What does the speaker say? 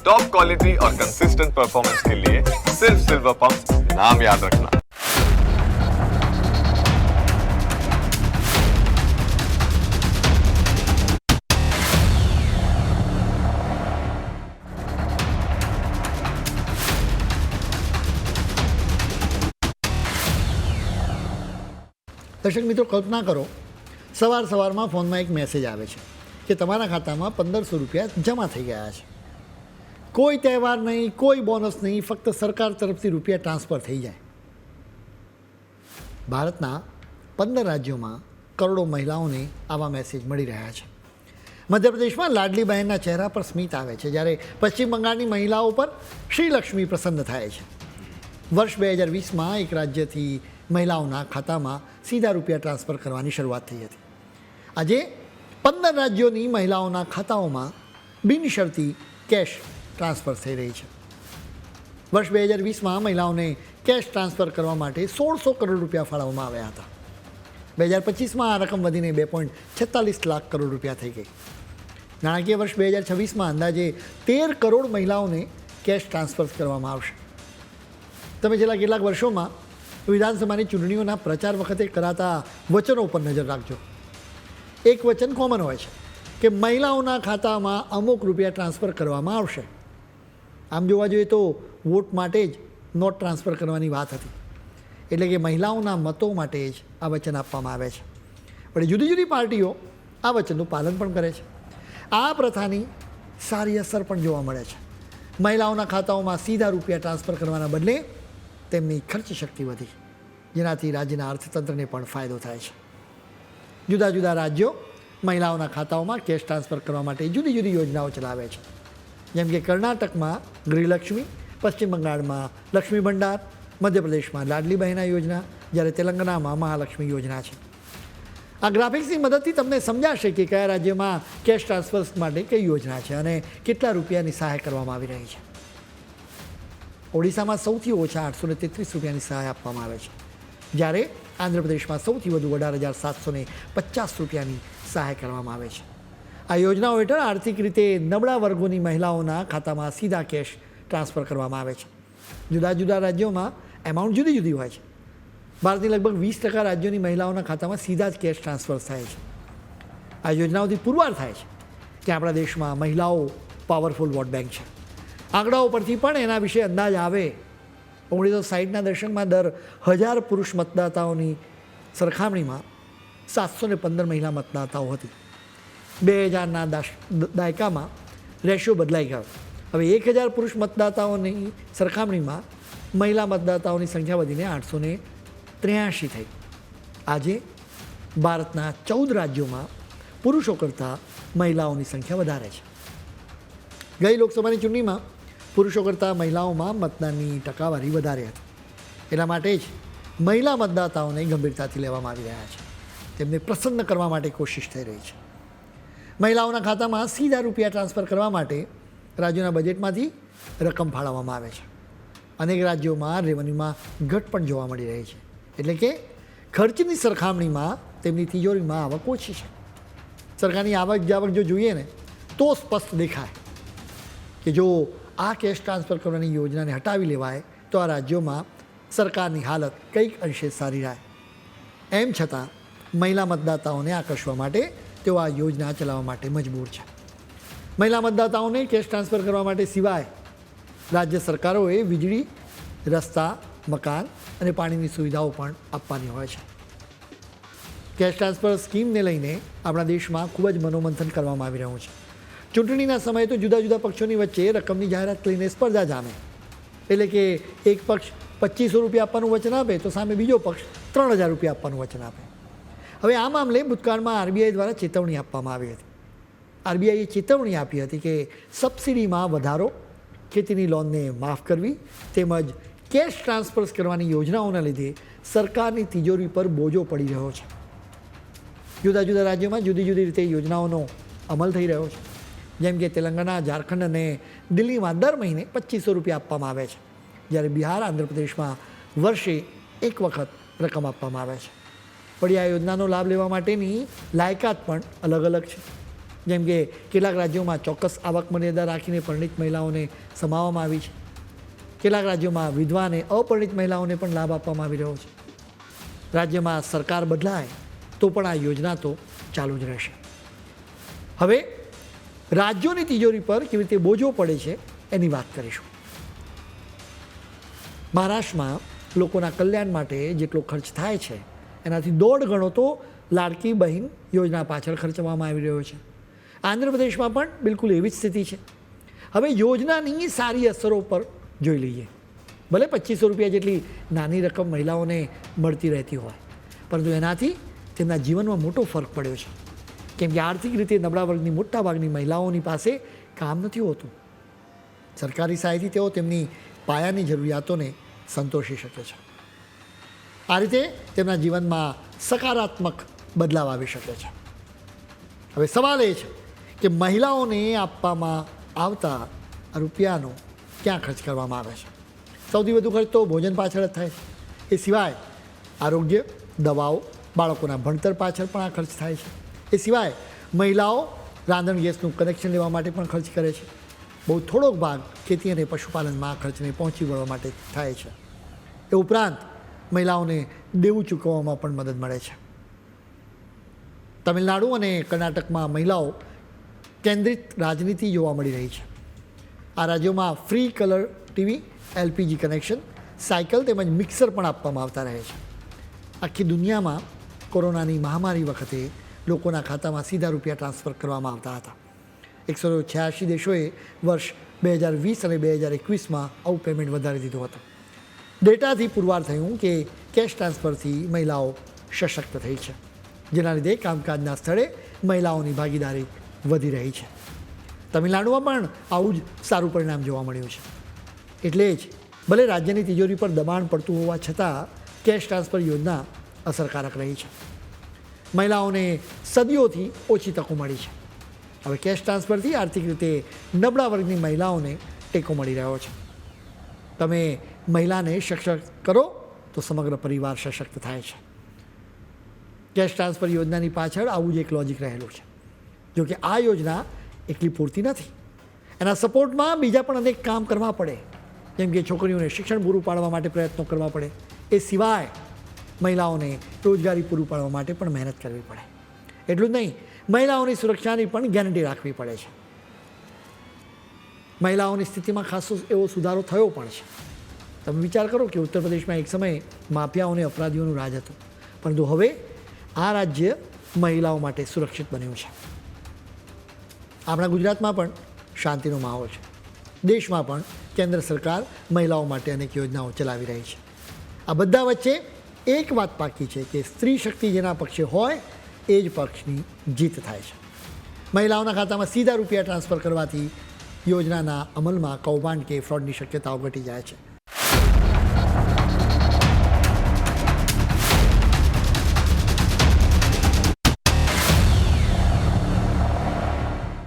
Top quality और consistent performance के लिए सिर्फ सिल्वर पंप नाम याद रखना દર્શક મિત્રો કલ્પના કરો સવાર સવારમાં ફોનમાં એક મેસેજ આવે છે કે તમારા ખાતામાં પંદરસો રૂપિયા જમા થઈ ગયા છે કોઈ તહેવાર નહીં, કોઈ બોનસ નહીં, ફક્ત સરકાર તરફથી રૂપિયા ટ્રાન્સફર થઈ જાય. ભારતના પંદર રાજ્યોમાં કરોડો મહિલાઓને આવા મેસેજ મળી રહ્યા છે. મધ્યપ્રદેશમાં લાડલી બહેનના ચહેરા પર સ્મિત આવે છે, જ્યારે પશ્ચિમ બંગાળની મહિલાઓ પર શ્રીલક્ષ્મી પ્રસન્ન થાય છે. વર્ષ બે હજાર વીસમાં એક રાજ્યથી મહિલાઓના ખાતામાં સીધા રૂપિયા ટ્રાન્સફર કરવાની શરૂઆત થઈ હતી. આજે પંદર રાજ્યોની મહિલાઓના ખાતાઓમાં બિનશરતી કેશ ટ્રાન્સફર થઈ રહી છે. વર્ષ બે હજાર વીસમાં મહિલાઓને કેશ ટ્રાન્સફર કરવા માટે સોળસો કરોડ રૂપિયા ફાળવવામાં આવ્યા હતા. બે હજાર પચીસમાં આ રકમ વધીને બે પોઈન્ટ છેતાલીસ લાખ કરોડ રૂપિયા થઈ ગઈ. નાણાકીય વર્ષ બે હજાર છવ્વીસમાં અંદાજે તેર કરોડ મહિલાઓને કેશ ટ્રાન્સફર કરવામાં આવશે. તમે છેલ્લા કેટલાક વર્ષોમાં વિધાનસભાની ચૂંટણીઓના પ્રચાર વખતે કરાતા વચનો ઉપર નજર રાખજો. એક વચન કોમન હોય છે કે મહિલાઓના ખાતામાં અમુક રૂપિયા ટ્રાન્સફર કરવામાં આવશે. આમ જોવા જોઈએ તો વોટ માટે જ નોટ ટ્રાન્સફર કરવાની વાત હતી. એટલે કે મહિલાઓના મતો માટે જ આ વચન આપવામાં આવે છે. પણ જુદી જુદી પાર્ટીઓ આ વચનનું પાલન પણ કરે છે. આ પ્રથાની સારી અસર પણ જોવા મળે છે. મહિલાઓના ખાતાઓમાં સીધા રૂપિયા ટ્રાન્સફર કરવાના બદલે તેમની ખર્ચ શક્તિ વધી. જેનાથી રાજ્યના અર્થતંત્રને પણ ફાયદો થાય છે. જુદા જુદા રાજ્યો મહિલાઓના ખાતાઓમાં કેશ ટ્રાન્સફર કરવા માટે જુદી જુદી યોજનાઓ ચલાવે છે. જેમ કે કર્ણાટકમાં ગૃહલક્ષ્મી, પશ્ચિમ બંગાળમાં લક્ષ્મી ભંડાર, મધ્યપ્રદેશમાં લાડલી બહેના યોજના, જ્યારે તેલંગાણામાં મહાલક્ષ્મી યોજના છે. આ ગ્રાફિક્સની મદદથી તમને સમજાશે કે કયા રાજ્યમાં કેશ ટ્રાન્સફર માટે કઈ યોજના છે અને કેટલા રૂપિયાની સહાય કરવામાં આવી રહી છે. ઓડિશામાં સૌથી ઓછા આઠસો ને તેત્રીસ રૂપિયાની સહાય આપવામાં આવે છે. જ્યારે આંધ્રપ્રદેશમાં સૌથી વધુ અઢાર હજાર સાતસો પચાસ રૂપિયાની સહાય કરવામાં આવે છે. આ યોજનાઓ હેઠળ આર્થિક રીતે નબળા વર્ગોની મહિલાઓના ખાતામાં સીધા કેશ ટ્રાન્સફર કરવામાં આવે છે. જુદા જુદા રાજ્યોમાં એમાઉન્ટ જુદી જુદી હોય છે. ભારતની લગભગ વીસ ટકા રાજ્યોની મહિલાઓના ખાતામાં સીધા જ કેશ ટ્રાન્સફર થાય છે. આ યોજનાઓથી પુરવાર થાય છે કે આપણા દેશમાં મહિલાઓ પાવરફુલ વોટ બેંક છે. આંકડાઓ પરથી પણ એના વિશે અંદાજ આવે. ઓગણીસો સાહીઠના દશકમાં દર હજાર પુરુષ મતદાતાઓની સરખામણીમાં સાતસો પંદર મહિલા મતદાતાઓ હતી. બે હજારના દાયકામાં રેશિયો બદલાઈ ગયો. હવે એક હજાર પુરુષ મતદાતાઓની સરખામણીમાં મહિલા મતદાતાઓની સંખ્યા વધીને આઠસો ને ત્ર્યાસી થઈ. આજે ભારતના ચૌદ રાજ્યોમાં પુરુષો કરતાં મહિલાઓની સંખ્યા વધારે છે. ગઈ લોકસભાની ચૂંટણીમાં પુરુષો કરતાં મહિલાઓમાં મતદાનની ટકાવારી વધારે હતી. એના માટે જ મહિલા મતદાતાઓને ગંભીરતાથી લેવામાં આવી રહ્યા છે. તેમને પ્રસન્ન કરવા માટે કોશિશ થઈ રહી છે. મહિલાઓના ખાતામાં સીધા રૂપિયા ટ્રાન્સફર કરવા માટે રાજ્યોના બજેટમાંથી રકમ ફાળવવામાં આવે છે. અનેક રાજ્યોમાં રેવન્યુમાં ઘટ પણ જોવા મળી રહી છે. એટલે કે ખર્ચની સરખામણીમાં તેમની તિજોરીમાં આવક ઓછી છે. સરકારની આવક જાવક જો જોઈએ ને, તો સ્પષ્ટ દેખાય કે જો આ કેશ ટ્રાન્સફર કરવાની યોજનાને હટાવી લેવાય, તો આ રાજ્યોમાં સરકારની હાલત કંઈક અંશે સારી રહે. એમ છતાં મહિલા મતદાતાઓને આકર્ષવા માટે તેઓ આ યોજના ચલાવવા માટે મજબૂર છે. મહિલા મતદાતાઓને કેશ ટ્રાન્સફર કરવા માટે સિવાય રાજ્ય સરકારોએ વીજળી, રસ્તા, મકાન અને પાણીની સુવિધાઓ પણ આપવાની હોય છે. કેશ ટ્રાન્સફર સ્કીમને લઈને આપણા દેશમાં ખૂબ જ મનોમંથન કરવામાં આવી રહ્યું છે. ચૂંટણીના સમયે તો જુદા જુદા પક્ષોની વચ્ચે રકમની જાહેરાત લઈને સ્પર્ધા જામે. એટલે કે એક પક્ષ પચીસો રૂપિયા આપવાનું વચન આપે તો સામે બીજો પક્ષ ત્રણ હજાર રૂપિયા આપવાનું વચન આપે. હવે આ મામલે ભૂતકાળમાં આરબીઆઈ દ્વારા ચેતવણી આપવામાં આવી હતી. આરબીઆઈએ ચેતવણી આપી હતી કે સબસિડીમાં વધારો, ખેતીની લોનને માફ કરવી તેમજ કેશ ટ્રાન્સફર્સ કરવાની યોજનાઓના લીધે સરકારની તિજોરી પર બોજો પડી રહ્યો છે. જુદા જુદા રાજ્યોમાં જુદી જુદી રીતે યોજનાઓનો અમલ થઈ રહ્યો છે. જેમ કે તેલંગાણા, ઝારખંડ અને દિલ્હીમાં દર મહિને પચીસો રૂપિયા આપવામાં આવે છે. જ્યારે બિહાર, આંધ્રપ્રદેશમાં વર્ષે એક વખત રકમ આપવામાં આવે છે. વળી આ યોજનાનો લાભ લેવા માટેની લાયકાત પણ અલગ અલગ છે. જેમ કે કેટલાક રાજ્યોમાં ચોક્કસ આવક મર્યાદા રાખીને પરિણિત મહિલાઓને સમાવવામાં આવી છે. કેટલાક રાજ્યોમાં વિધવા અને અપરિણિત મહિલાઓને પણ લાભ આપવામાં આવી રહ્યો છે. રાજ્યમાં સરકાર બદલાય તો પણ આ યોજના તો ચાલુ જ રહેશે. હવે રાજ્યોની તિજોરી પર કેવી રીતે બોજો પડે છે એની વાત કરીશું. મહારાષ્ટ્રમાં લોકોના કલ્યાણ માટે જેટલો ખર્ચ થાય છે એનાથી દોઢ ગણો તો લાડકી બહેન યોજના પાછળ ખર્ચવામાં આવી રહ્યો છે. આંધ્રપ્રદેશમાં પણ બિલકુલ એવી જ સ્થિતિ છે. હવે યોજનાની સારી અસરો પર જોઈ લઈએ. ભલે પચીસો રૂપિયા જેટલી નાની રકમ મહિલાઓને મળતી રહેતી હોય, પરંતુ એનાથી તેમના જીવનમાં મોટો ફરક પડ્યો છે. કેમ કે આર્થિક રીતે નબળા વર્ગની મોટાભાગની મહિલાઓની પાસે કામ નથી હોતું. સરકારી સહાયથી તેઓ તેમની પાયાની જરૂરિયાતોને સંતોષી શકે છે. આ રીતે તેમના જીવનમાં સકારાત્મક બદલાવ આવી શકે છે. હવે સવાલ એ છે કે મહિલાઓને આપવામાં આવતા રૂપિયાનો ક્યાં ખર્ચ કરવામાં આવે છે? સૌથી વધુ ખર્ચ તો ભોજન પાછળ જ થાય. એ સિવાય આરોગ્ય, દવાઓ, બાળકોના ભણતર પાછળ પણ આ ખર્ચ થાય છે. એ સિવાય મહિલાઓ રાંધણ ગેસનું કનેક્શન લેવા માટે પણ ખર્ચ કરે છે. બહુ થોડોક ભાગ ખેતી અને પશુપાલનમાં આ ખર્ચને પહોંચી વળવા માટે થાય છે. એ ઉપરાંત મહિલાઓને દેવું ચૂકવવામાં પણ મદદ મળે છે. તમિલનાડુ અને કર્ણાટકમાં મહિલાઓ કેન્દ્રિત રાજનીતિ જોવા મળી રહી છે. આ રાજ્યોમાં free colour TV, LPG connection, cycle તેમજ મિક્સર પણ આપવામાં આવતા રહે છે. આખી દુનિયામાં કોરોનાની મહામારી વખતે લોકોના ખાતામાં સીધા રૂપિયા ટ્રાન્સફર કરવામાં આવતા હતા. એકસો છ્યાસી દેશોએ વર્ષ બે હજાર વીસ અને બે હજાર એકવીસમાં આવું પેમેન્ટ વધારી દીધું હતું. ડેટાથી પુરવાર થયું કે કેશ ટ્રાન્સફરથી મહિલાઓ સશક્ત થઈ છે, જેના લીધે કામકાજના સ્થળે મહિલાઓની ભાગીદારી વધી રહી છે. તમિલનાડુમાં પણ આવું જ સારું પરિણામ જોવા મળ્યું છે. એટલે જ ભલે રાજ્યની તિજોરી પર દબાણ પડતું હોવા છતાં કેશ ટ્રાન્સફર યોજના અસરકારક રહી છે. મહિલાઓને સદીઓથી ઓછી તકો મળી છે. હવે કેશ ટ્રાન્સફરથી આર્થિક રીતે નબળા વર્ગની મહિલાઓને ટેકો મળી રહ્યો છે. તમે મહિલાને સશક્ત કરો, તો સમગ્ર પરિવાર સશક્ત થાય છે. કેશ ટ્રાન્સફર યોજનાની પાછળ આવું જ એક લોજિક રહેલું છે. જો કે આ યોજના એટલી પૂરતી નથી. એના સપોર્ટમાં બીજા પણ અનેક કામ કરવા પડે. જેમ કે છોકરીઓને શિક્ષણ પૂરું પાડવા માટે પ્રયત્નો કરવા પડે. એ સિવાય મહિલાઓને રોજગારી પૂરું પાડવા માટે પણ મહેનત કરવી પડે. એટલું જ નહીં, મહિલાઓની સુરક્ષાની પણ ગેરંટી રાખવી પડે છે. મહિલાઓની સ્થિતિમાં ખાસો એવો સુધારો થયો પણ છે. તમે વિચાર કરો કે ઉત્તર પ્રદેશમાં એક સમયે માફિયાઓ અને અપરાધીઓનું રાજ હતું. પરંતુ હવે આ રાજ્ય મહિલાઓ માટે સુરક્ષિત બન્યું છે. આપણા ગુજરાતમાં પણ શાંતિનો માહોલ છે. દેશમાં પણ કેન્દ્ર સરકાર મહિલાઓ માટે અનેક યોજનાઓ ચલાવી રહી છે. આ બધા વચ્ચે એક વાત પાકી છે કે સ્ત્રી શક્તિ જેના પક્ષે હોય એ જ પક્ષની જીત થાય છે. મહિલાઓના ખાતામાં સીધા રૂપિયા ટ્રાન્સફર કરવાથી યોજનાના અમલમાં કૌભાંડ કે ફ્રોડની શક્યતાઓ ઘટી જાય છે.